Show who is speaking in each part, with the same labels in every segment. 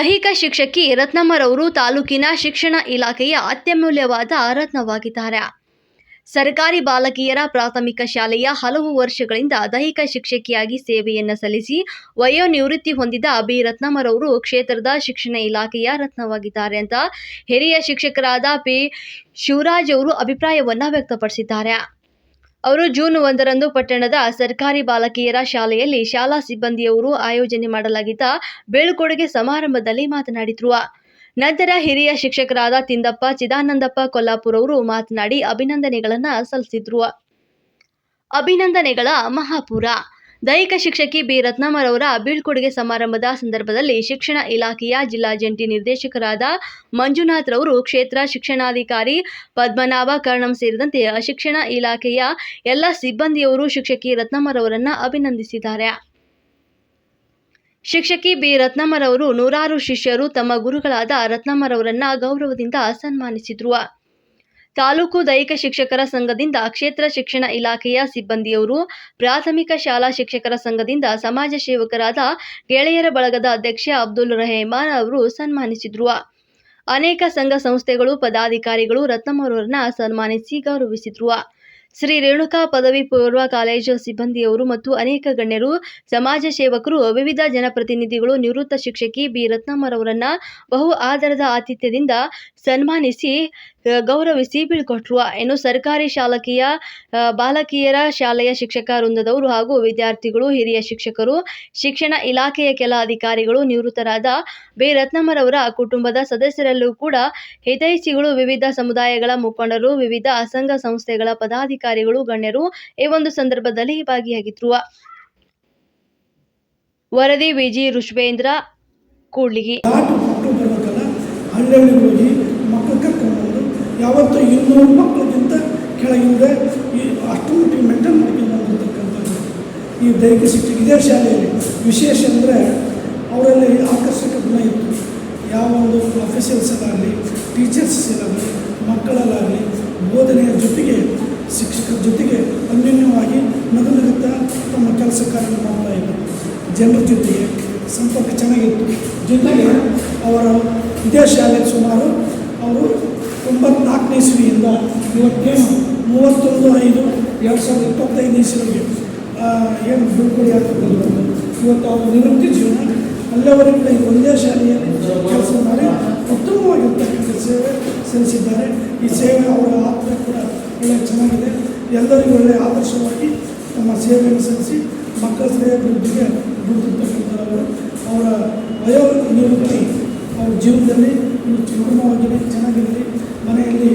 Speaker 1: ದೈಹಿಕ ಶಿಕ್ಷಕಿ ರತ್ನಮ್ಮರವರು ತಾಲೂಕಿನ ಶಿಕ್ಷಣ ಇಲಾಖೆಯ ಅತ್ಯಮೂಲ್ಯವಾದ ರತ್ನವಾಗಿದ್ದಾರೆ. ಸರ್ಕಾರಿ ಬಾಲಕಿಯರ ಪ್ರಾಥಮಿಕ ಶಾಲೆಯ ಹಲವು ವರ್ಷಗಳಿಂದ ದೈಹಿಕ ಶಿಕ್ಷಕಿಯಾಗಿ ಸೇವೆಯನ್ನು ಸಲ್ಲಿಸಿ ವಯೋನಿವೃತ್ತಿ ಹೊಂದಿದ ಬಿ. ರತ್ನಮ್ಮರವರು ಕ್ಷೇತ್ರದ ಶಿಕ್ಷಣ ಇಲಾಖೆಯ ರತ್ನವಾಗಿದ್ದಾರೆ ಅಂತ ಹಿರಿಯ ಶಿಕ್ಷಕರಾದ ಪಿ. ಶಿವರಾಜ್ ಅವರು ಅಭಿಪ್ರಾಯವನ್ನು ವ್ಯಕ್ತಪಡಿಸಿದ್ದಾರೆ. ಅವರು ಜೂನ್ ಒಂದರಂದು ಪಟ್ಟಣದ ಸರ್ಕಾರಿ ಬಾಲಕಿಯರ ಶಾಲೆಯಲ್ಲಿ ಶಾಲಾ ಸಿಬ್ಬಂದಿಯವರು ಆಯೋಜನೆ ಮಾಡಲಾಗಿದ್ದ ಬೀಳ್ಕೊಡುಗೆ ಸಮಾರಂಭದಲ್ಲಿ ಮಾತನಾಡಿದ್ರು. ನಂತರ ಹಿರಿಯ ಶಿಕ್ಷಕರಾದ ತಿಂದಪ್ಪ, ಚಿದಾನಂದಪ್ಪ ಕೊಲ್ಲಾಪುರ್ ಅವರು ಮಾತನಾಡಿ ಅಭಿನಂದನೆಗಳನ್ನ ಸಲ್ಲಿಸಿದ್ರು. ಅಭಿನಂದನೆಗಳ ಮಹಾಪುರ. ದೈಹಿಕ ಶಿಕ್ಷಕಿ ಬಿ. ರತ್ನಮ್ಮರವರ ಬೀಳ್ಕೊಡುಗೆ ಸಮಾರಂಭದ ಸಂದರ್ಭದಲ್ಲಿ ಶಿಕ್ಷಣ ಇಲಾಖೆಯ ಜಿಲ್ಲಾ ಜಂಟಿ ನಿರ್ದೇಶಕರಾದ ಮಂಜುನಾಥ್ ರವರು ಕ್ಷೇತ್ರ ಶಿಕ್ಷಣಾಧಿಕಾರಿ ಪದ್ಮನಾಭ ಕರ್ಣಂ ಸೇರಿದಂತೆ ಶಿಕ್ಷಣ ಇಲಾಖೆಯ ಎಲ್ಲ ಸಿಬ್ಬಂದಿಯವರು ಶಿಕ್ಷಕಿ ರತ್ನಮ್ಮರವರನ್ನ ಅಭಿನಂದಿಸಿದ್ದಾರೆ. ಶಿಕ್ಷಕಿ ಬಿ. ರತ್ನಮ್ಮರವರು ನೂರಾರು ಶಿಷ್ಯರು ತಮ್ಮ ಗುರುಗಳಾದ ರತ್ನಮ್ಮರವರನ್ನ ಗೌರವದಿಂದ ಸನ್ಮಾನಿಸಿದ್ರು. ತಾಲೂಕು ದೈಹಿಕ ಶಿಕ್ಷಕರ ಸಂಘದಿಂದ ಕ್ಷೇತ್ರ ಶಿಕ್ಷಣ ಇಲಾಖೆಯ ಸಿಬ್ಬಂದಿಯವರು, ಪ್ರಾಥಮಿಕ ಶಾಲಾ ಶಿಕ್ಷಕರ ಸಂಘದಿಂದ ಸಮಾಜ ಸೇವಕರಾದ ಗೆಳೆಯರ ಬಳಗದ ಅಧ್ಯಕ್ಷ ಅಬ್ದುಲ್ ರೆಹಮಾನ್ ಅವರು ಸನ್ಮಾನಿಸಿದ್ರು. ಅನೇಕ ಸಂಘ ಸಂಸ್ಥೆಗಳು ಪದಾಧಿಕಾರಿಗಳು ರತ್ನಮ್ಮರವರನ್ನ ಸನ್ಮಾನಿಸಿ ಗೌರವಿಸಿದ್ರು. ಶ್ರೀ ರೇಣುಕಾ ಪದವಿ ಪೂರ್ವ ಕಾಲೇಜು ಸಿಬ್ಬಂದಿಯವರು ಮತ್ತು ಅನೇಕ ಗಣ್ಯರು, ಸಮಾಜ ಸೇವಕರು, ವಿವಿಧ ಜನಪ್ರತಿನಿಧಿಗಳು, ನಿವೃತ್ತ ಶಿಕ್ಷಕಿ ಬಿ ರತ್ನಮ್ಮರವರನ್ನ ಬಹು ಆದರದ ಆತಿಥ್ಯದಿಂದ ಸನ್ಮಾನಿಸಿ ಗೌರವಿಸಿ ಬೀಳ್ಕೊಟ್ರು ಇನ್ನು ಸರ್ಕಾರಿ ಶಾಲಕಿಯ ಬಾಲಕಿಯರ ಶಾಲೆಯ ಶಿಕ್ಷಕ ವೃಂದದವರು ಹಾಗೂ ವಿದ್ಯಾರ್ಥಿಗಳು, ಹಿರಿಯ ಶಿಕ್ಷಕರು, ಶಿಕ್ಷಣ ಇಲಾಖೆಯ ಕೆಲ ಅಧಿಕಾರಿಗಳು, ನಿವೃತ್ತರಾದ ಬಿ ರತ್ನಮ್ಮರವರ ಕುಟುಂಬದ ಸದಸ್ಯರಲ್ಲೂ ಕೂಡ ಹಿತೈಷಿಗಳು, ವಿವಿಧ ಸಮುದಾಯಗಳ ಮುಖಂಡರು, ವಿವಿಧ ಸಂಘ ಸಂಸ್ಥೆಗಳ ಪದಾಧಿಕಾರಿಗಳು, ಗಣ್ಯರು ಈ ಒಂದು ಸಂದರ್ಭದಲ್ಲಿ ಭಾಗಿಯಾಗಿದ್ರು. ವರದಿ ವಿಜಿ ಋಷಭೇಂದ್ರ ಕೂಡ್ಲಿಗಿ
Speaker 2: ದಾಟು ಮಕ್ಕಳು ಬರ್ಬೇಕಲ್ಲ ಹಳ್ಳಿಗೆ ಹೋಗಿ ಮಕ್ಕಳು ಕರ್ಕೊಂಡ್ಬಂದು ಯಾವತ್ತೂ ಇನ್ನೂರು ಮಕ್ಕಳಿಗಿಂತ ಕೆಳಗಿಂದ ಈ ಅಷ್ಟು ಮಟ್ಟಿಗೆ ಮೆಂಟಲ್ ಮಟ್ಟಿಗೆ ಬಂದಿರತಕ್ಕಂಥದ್ದು. ಈ ದೈಹಿಕ ಶಿಕ್ಷಣ ಇದೇ ಶಾಲೆಯಲ್ಲಿ. ವಿಶೇಷ ಅಂದರೆ ಅವರಲ್ಲಿ ಆಕರ್ಷಕ ಗುಣ ಇತ್ತು. ಯಾವ ಒಂದು ಅಫಿಷಿಯಲ್ಸಲ್ಲಾಗಲಿ ಟೀಚರ್ಸಲ್ಲಾಗಲಿ ಮಕ್ಕಳಲ್ಲಾಗಲಿ ಬೋಧನೆಯ ಜೊತೆಗೆ, ಶಿಕ್ಷಕರ ಜೊತೆಗೆ ಅನ್ಯೋನ್ಯವಾಗಿ ನಗು ನಗುತ್ತಾ ತಮ್ಮ ಕೆಲಸ ಕಾರ್ಯ ಮಾಡ್ತಾ ಇದ್ದರು ಜನರ ಜೊತೆಗೆ ಸಂಪರ್ಕ ಚೆನ್ನಾಗಿತ್ತು. ಜೊತೆಗೆ ಅವರ ಇದೇ ಶಾಲೆ ಸುಮಾರು ಅವರು ತೊಂಬತ್ನಾಲ್ಕನೇ ಇಸ್ವಿಯಿಂದ ಇವತ್ತೇನು ಮೂವತ್ತೊಂದು ಐದು ಎರಡು ಸಾವಿರದ ಇಪ್ಪತ್ತೈದನೇ ಇಸ್ವಿಗೆ ಏನು ಬಿಡುಗಡೆ ಆಗ್ತದೆ ಇವತ್ತು ಅವರು ನಿವೃತ್ತಿ ಜೀವನ ಅಲ್ಲಿವರೆಗೂ ಒಂದೇ ಶಾಲೆಯಲ್ಲಿ ಕೆಲಸ ಮಾಡಿ ಉತ್ತಮವಾಗಿರ್ತಕ್ಕಂಥ ಸೇವೆ ಸಲ್ಲಿಸಿದ್ದಾರೆ. ಈ ಸೇವೆ ಅವರ ಆತ್ಮ ಕೂಡ ಒಳ್ಳೆಯ ಚೆನ್ನಾಗಿದೆ. ಎಲ್ಲರಿಗೂ ಒಳ್ಳೆಯ ಆದರ್ಶವಾಗಿ ತಮ್ಮ ಸೇವೆಯನ್ನು ಸಲ್ಲಿಸಿ ಮಕ್ಕಳ ಶ್ರೇಯಾಭಿವೃದ್ಧಿಗೆ ಗುರುತಿರ್ತಕ್ಕಂಥವರು ಅವರ ವಯೋ ನಿವೃತ್ತಿ ಅವ್ರ ಜೀವನದಲ್ಲಿ ಇನ್ನು ಚೆನ್ನಾಗಿರಲಿ ಮನೆಯಲ್ಲಿ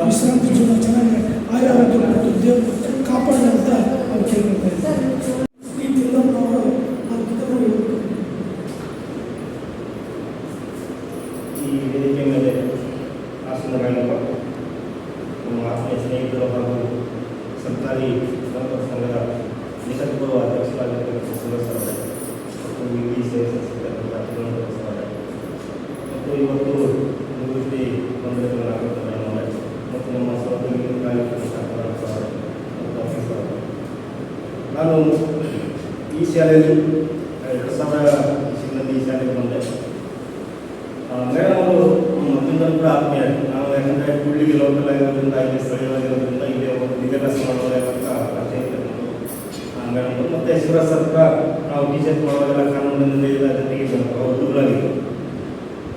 Speaker 2: ವಿಶ್ರಾಂತಿ ಜೀವನ ಚೆನ್ನಾಗಿ ಆಯುರಾರೋಗ್ಯ ಕೊಟ್ಟು ದೇವರು ಕಾಪಾಡಲಿ
Speaker 3: ಶಾಲೆಯಲ್ಲಿ ಎರಡು ಸಾವಿರ ಇಸ್ವಿನಲ್ಲಿ ಈ ಶಾಲೆಗೆ ಬಂದೆ ಮೇಡಮ್ ಅವರು ಮೊದಲಿಂದ ಕೂಡ ಆತ್ಮೀಯ ನಾವು ಯಾಕಂದರೆ ಕುಳ್ಳಿಗೆ ಲೋಕಲ್ ಆಗಿರೋದ್ರಿಂದ ಇಲ್ಲಿ ಸ್ಥಳೀಯವಾಗಿರೋದ್ರಿಂದ ಇಲ್ಲಿ ಒಂದು ವಿದ್ಯಾಭ್ಯಾಸ ಮಾಡೋದೇ ಅಂತ ಪರಿಚಯ ಮೇಡಮ್ ಅವರು. ಮತ್ತೆ ಶಿವರಾಜ್ ಸರ್ ಕೂಡ ನಾವು ಟೀಚರ್ ಮಾಡುವಾಗೆಲ್ಲ ಕಾನೂನಿನಿಂದ ಇಲ್ಲ ಜೊತೆಗೆ. ಅವರು ದೂರವಾಗಿದ್ದರು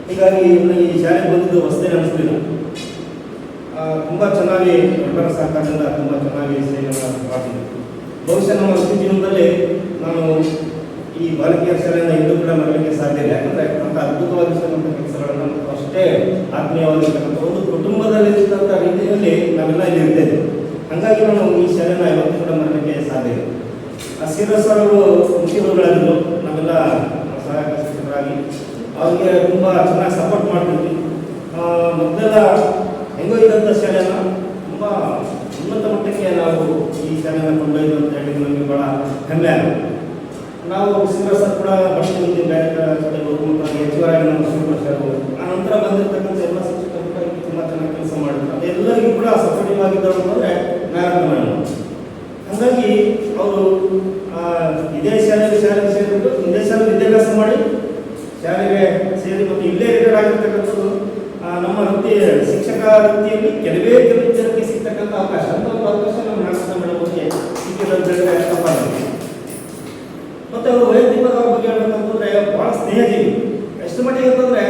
Speaker 3: ಹೀಗಾಗಿ ಈ ಶಾಲೆಗೆ ಬಂದಿದ್ದು ಹೊಸದೇ ಅನಿಸ್ಲಿಲ್ಲ ತುಂಬ ಚೆನ್ನಾಗಿ ಎಲ್ಲರ ತುಂಬ ಚೆನ್ನಾಗಿ ಸೇವೆಯನ್ನು ಮಾಡ್ತಿದ್ದೆ ಬಹುಶಃ ನಮ್ಮ ಸ್ಥಿತಿ ಜೀವನದಲ್ಲಿ ನಾನು ಈ ಬಾಲಕಿಯರ ಶಾಲೆಯಿಂದ ಇಂದು ಕೂಡ ಮಾಡಲಿಕ್ಕೆ ಸಾಧ್ಯ ಇಲ್ಲ. ಯಾಕಂದರೆ ಅಂತ ಅದ್ಭುತವಾಗಿರ್ತಕ್ಕಂಥ ಕೆಲಸಗಳನ್ನು ಅಷ್ಟೇ ಆತ್ಮೀಯವಾಗಿರ್ತಕ್ಕಂಥ ಒಂದು ಕುಟುಂಬದಲ್ಲಿರ್ತಕ್ಕಂಥ ರೀತಿಯಲ್ಲಿ ನಾವೆಲ್ಲ ಇಲ್ಲಿ ಇರ್ತೇವೆ. ಹಾಗಾಗಿ ನಾನು ಈ ಶಾಲೆನ ಯಾವತ್ತೂ ಕೂಡ ಮಾಡಲಿಕ್ಕೆ ಸಾಧ್ಯ ಇಲ್ಲ. ಶ್ರೀಧರ್ ಸರ್ ಅವರು ಮುಖ್ಯ ಗುರುಗಳಾಗಿದ್ದರು ನಾವೆಲ್ಲ ಸಹಾಯಕ ಶಿಕ್ಷಕರಾಗಿ. ಅವ್ರಿಗೆ ತುಂಬ ಚೆನ್ನಾಗಿ ಸಪೋರ್ಟ್ ಮಾಡ್ತಿದ್ವಿ. ಮೊದಲ ಹೆಂಗೋ ಇದ್ದಂಥ ಶಾಲೆನ ತುಂಬ ಉನ್ನತ ಮಟ್ಟಕ್ಕೆ ನಾವು ಈ ಶಾಲೆನ ಕೊಂಡೊಯ್ದು ಅಂತ ಹೇಳಿ ನಮಗೆ ಭಾಳ ಹೆಮ್ಮೆ ಆಗುತ್ತೆ. ನಾವು ಸಿಂಗರ್ ಸರ್ ಕೂಡ ಭಾಷೆ ಮುಂದೆ ಬೇರೆ ಕಡೆ ಹೋಗಿ ಹೆಚ್ಚುವರಾಗಿ ನಾವು ಶಿವಕುಮಾರ್ ಆ ನಂತರ ಬಂದಿರತಕ್ಕಂಥ ಎಲ್ಲ ಶಿಕ್ಷಕರು ಕೂಡ ತುಂಬ ಚೆನ್ನಾಗಿ ಕೆಲಸ ಮಾಡಿದ್ರು. ಅದೆಲ್ಲರಿಗೂ ಕೂಡ ಸಪೋರ್ಟಿವ್ ಆಗಿದ್ದಾರೆ ಅಂದರೆ ನಾರಾಯಣ ಮೇಡಮ್ ಹಾಗಾಗಿ ಅವರು ಇದೇ ಶಾಲೆಗೆ ಶಾಲೆಗೆ ಸೇರಿಬಿಟ್ಟು ಇದೇ ಶಾಲೆಗೆ ವಿದ್ಯಾಭ್ಯಾಸ ಮಾಡಿ ಶಾಲೆಗೆ ಸೇರಿ ಮತ್ತು ಇಲ್ಲೇ ರಿಟೈರ್ಡ್ ಆಗಿರ್ತಕ್ಕಂಥದ್ದು ನಮ್ಮ ವೃತ್ತಿ ಶಿಕ್ಷಕ ವೃತ್ತಿಯಲ್ಲಿ ಕೆಲವೇ ಕೆಲವು ಜನಕ್ಕೆ ಸಿಗ್ತಕ್ಕಂಥ ಅವಕಾಶ ಅಂತ ಅವಕಾಶ ಮತ್ತು ಅವರು ವೈಯಕ್ತಿಕದ ಬಗ್ಗೆ ಹೇಳ್ಬೇಕಂತಂದ್ರೆ ಭಾಳ ಸ್ನೇಹಜೀವಿ. ಎಷ್ಟು ಮಟ್ಟಿಗೆ ಅಂತಂದರೆ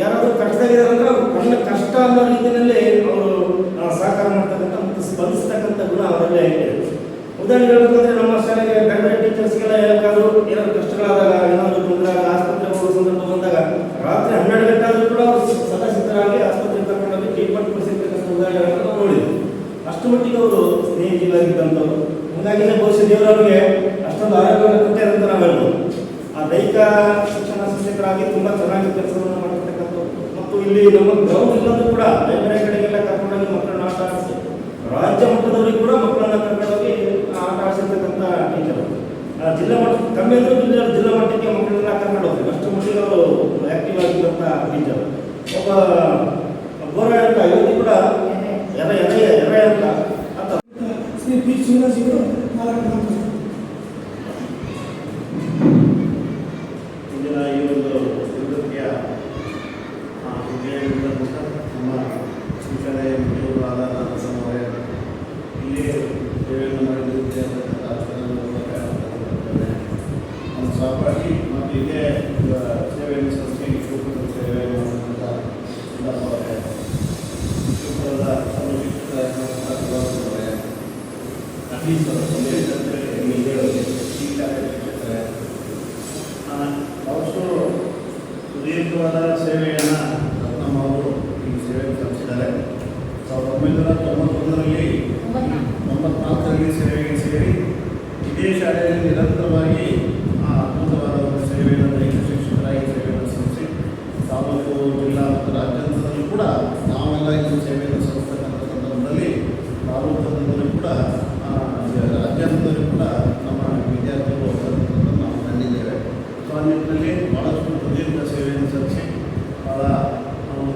Speaker 3: ಯಾರಾದರೂ ಕಷ್ಟದಾಗಿದ್ದಾರೆ ಅಂದರೆ ಕಣ್ಣ ಕಷ್ಟ ಅನ್ನೋ ರೀತಿಯಲ್ಲಿ ಅವರು ಸಹಕಾರ ಮಾಡ್ತಕ್ಕಂಥ ಮತ್ತು ಸ್ಪಂದಿಸ್ತಕ್ಕಂಥ ಗುಣ ಅವರಲ್ಲೇ ಇದೆ. ಉದಾಹರಣೆ ಹೇಳಬೇಕಂದ್ರೆ ನಮ್ಮ ಶಾಲೆಗೆ ಬೇರೆ ಟೀಚರ್ಸ್ಗೆಲ್ಲ ಯಾಕಾದರೂ ಏನಾದರೂ ಕಷ್ಟಗಳಾದಾಗ, ಏನಾದರೂ ತೊಂದರೆ ಆಗ ಆಸ್ಪತ್ರೆಗೆ ಹೋಗೋ ಸಂದರ್ಭ ಬಂದಾಗ ರಾತ್ರಿ ಹನ್ನೆರಡು ಗಂಟೆ ಆದರೂ ಕೂಡ ಅವರು ಸದಾ ಆಸ್ಪತ್ರೆ ತಕ್ಕೊಂಡು ಕರ್ಕೊಂಡೋಗಿ ಟ್ರೀಟ್ಮೆಂಟ್ ಕೊಡಿಸಿರ್ತಕ್ಕಂಥ ಉದಾಹರಣೆಗಳನ್ನು ನೋಡಿದ್ವಿ. ಅಷ್ಟು ಮಟ್ಟಿಗೆ ಅವರು ಸ್ನೇಹಿತರಾಗಿದ್ದಂಥವ್ರು ಹಾಗಾಗಿ ಬಹುಶಃ ದೇವರವ್ರಿಗೆ ಇಲ್ಲಿ ನಮ್ಮ ಗ್ರೌಂಡ್ ಇಲ್ಲದ್ರು ಕೂಡ ಬೇರೆ ಕಡೆಗೆಲ್ಲ ಕರ್ಕೊಂಡೋಗಿ ಮಕ್ಕಳನ್ನ ಆಟ ಆಡಿಸಿ. ರಾಜ್ಯ ಮಟ್ಟದವರಿಗೆ ಕೂಡ ಮಕ್ಕಳನ್ನ ಕರ್ಕೊಂಡೋಗಿ ಆಟ ಆಡಿಸಿರ್ತಕ್ಕಂಥ ಟೀಚರ್ ಜಿಲ್ಲಾ ಮಟ್ಟ, ಕಮ್ಮಿ ಅಂದ್ರೆ ಜಿಲ್ಲಾ ಜಿಲ್ಲಾ ಮಟ್ಟಕ್ಕೆ ಮಕ್ಕಳನ್ನ ಕರ್ಕೊಂಡು ಹೋಗ್ತೀವಿ ಅಷ್ಟು ಮಟ್ಟಿಗೆ ಅವರು ಆ್ಯಕ್ಟಿವ್ ಆಗಿರುವಂಥ ಒಬ್ಬ ಗೋರ ಅಂತ ಕೂಡ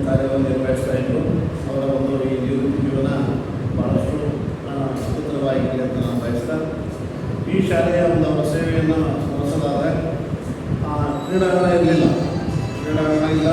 Speaker 4: ಕಾರ್ಯವನ್ನು ನಿರ್ವಹಿಸ್ತಾ ಇದ್ದರು ಅವರ ಒಂದು ಈ ನಿವೃತ್ತಿ ಜೀವನ ಬಹಳಷ್ಟು ಸುಂದರವಾಗಿದೆ ಅಂತ ನಾನು ಬಯಸ್ತಾ. ಈ ಶಾಲೆಯ ಒಂದು ಅವರ ಸೇವೆಯನ್ನು ಸ್ಮರಿಸಲಾದರೆ ಕ್ರೀಡಾಂಗಣ ಇರಲಿಲ್ಲ. ಕ್ರೀಡಾಂಗಣ ಇಲ್ಲ.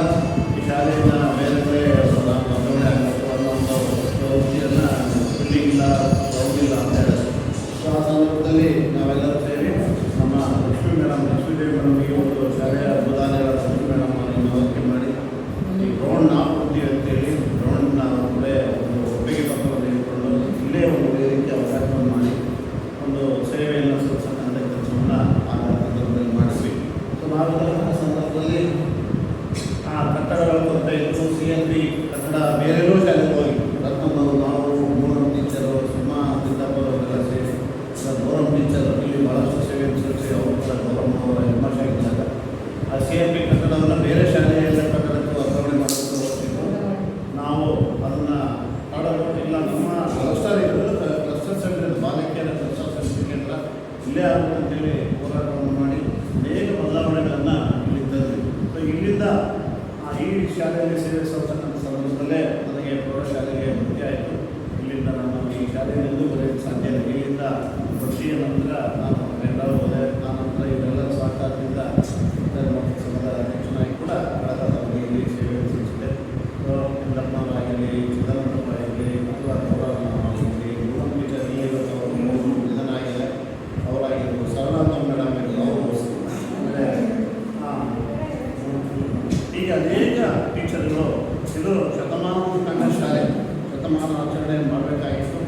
Speaker 4: ಶಾಲೆಯಲ್ಲಿ ಸೇವೆ ಸ್ವಲ್ಪ ಸಂದರ್ಭದಲ್ಲೇ ನನಗೆ ಪ್ರೌಢಶಾಲೆಗೆ ಮುಖ್ಯ ಆಯಿತು. ಇಲ್ಲಿಂದ ನಾನು ಈ ಶಾಲೆಯಲ್ಲಿ ಬರೆಯಲು ಸಾಧ್ಯ ಇಲ್ಲಿಂದ ವರ್ಷೀಯ ನಂತರ ನಾನು ಮಾತನಾಚರಣೆ ಮಾಡಬೇಕಾಗಿತ್ತು